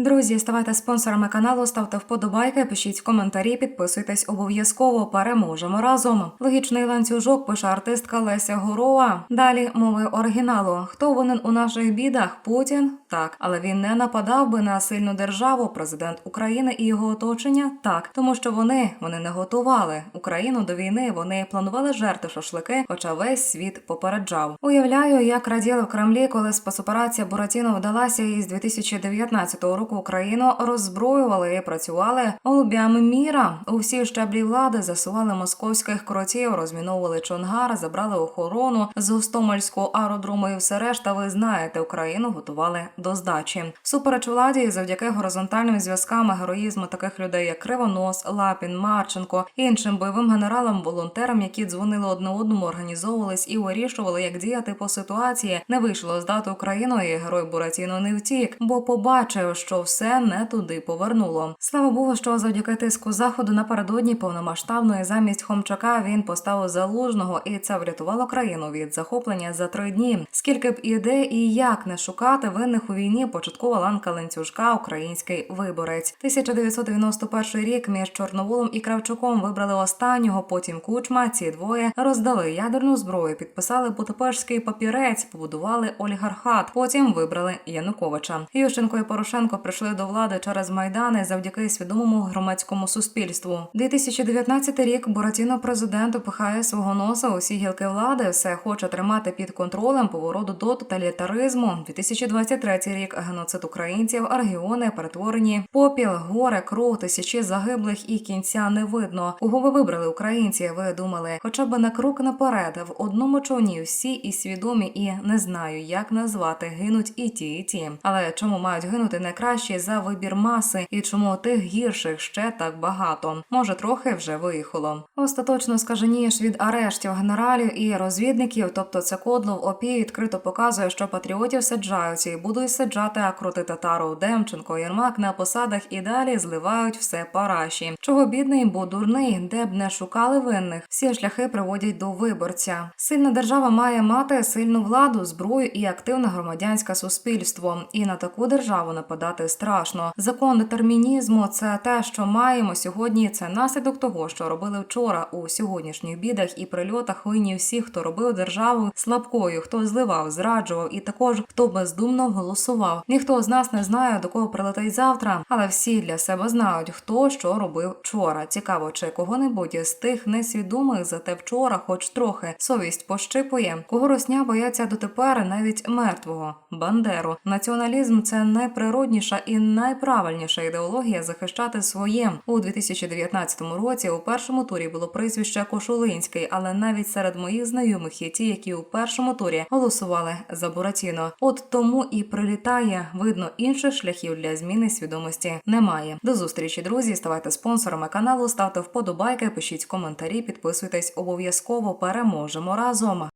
Друзі, ставайте спонсорами каналу, ставте вподобайки, пишіть коментарі, підписуйтесь обов'язково. Переможемо разом. Логічний ланцюжок пише артистка Леся Горова. Далі мови оригіналу. Хто винен у наших бідах? Путін? Так, але він не нападав би на сильну державу. Президент України і його оточення так, тому що вони вони не готували Україну до війни. Вони планували жерти шашлики, хоча весь світ попереджав. Уявляю, як раділи в Кремлі, коли спецоперація Буратіно вдалася, і з 2019 року Україну роззброювали і працювали голубями міра. У всі щаблі влади засували московських кротів, розміновували Чонгар, забрали охорону з Гостомельського аеродрому і все решта. Ви знаєте, Україну готували до здачі. Супереч владі, завдяки горизонтальним зв'язкам героїзму таких людей, як Кривонос, Лапін, Марченко, іншим бойовим генералам, волонтерам, які дзвонили одне одному, організовувались і вирішували, як діяти по ситуації. Не вийшло здати Україну, і герой Буратіно не втік, бо побачив, що все не туди повернуло. Слава Богу, що завдяки тиску заходу напередодні повномасштабної замість Хомчака він поставив залужного, і це врятувало країну від захоплення за три дні. Скільки б ідей і як не шукати винних у війні, початкова ланка ланцюжка, український виборець. 1991 рік між Чорноволом і Кравчуком вибрали останнього. Потім кучма. Ці двоє роздали ядерну зброю, підписали Будапештський папірець, побудували олігархат. Потім вибрали Януковича. Ющенко і Порошенко прийшли до влади через майдани завдяки свідомому громадському суспільству. 2019 рік Буратіно президент опихає свого носа усі гілки влади, все хоче тримати під контролем повороту до тоталітаризму. 2023 рік геноцид українців, регіони перетворені попіл, горе, кров, тисячі загиблих і кінця не видно. Кого ви вибрали українці? Ви думали, хоча б на крок наперед в одному човні всі і свідомі, і не знаю, як назвати гинуть і ті, і ті. Але чому мають гинути найкращі за вибір маси, і чому тих гірших ще так багато? Може, трохи вже виїхало. Остаточно скаженієш від арештів генералів і розвідників, тобто це кодлов ОПІ відкрито показує, що патріотів саджаються і будуть саджати, а крути татару Демченко, Єрмак на посадах і далі зливають все параші. Чого бідний, бо дурний, де б не шукали винних, всі шляхи приводять до виборця. Сильна держава має мати сильну владу, зброю і активне громадянське суспільство. І на таку державу нападати страшно. Закон детермінізму це те, що маємо сьогодні. Це наслідок того, що робили вчора у сьогоднішніх бідах і прильотах. Винні всі, хто робив державу слабкою, хто зливав, зраджував, і також хто бездумно голосував. Ніхто з нас не знає до кого прилетить завтра, але всі для себе знають, хто що робив вчора. Цікаво, чи кого-небудь з тих несвідомих за те вчора, хоч трохи совість пощипує, кого росня бояться дотепер навіть мертвого бандеру. Націоналізм це найприродніша і найправильніша ідеологія захищати своє у 2019 році. У першому турі було прізвище Кошулинський, але навіть серед моїх знайомих є ті, які у першому турі голосували за Буратіно. От тому і прилітає. Видно, інших шляхів для зміни свідомості немає. До зустрічі, друзі. Ставайте спонсорами каналу, ставте вподобайки, пишіть коментарі, підписуйтесь обов'язково. Переможемо разом.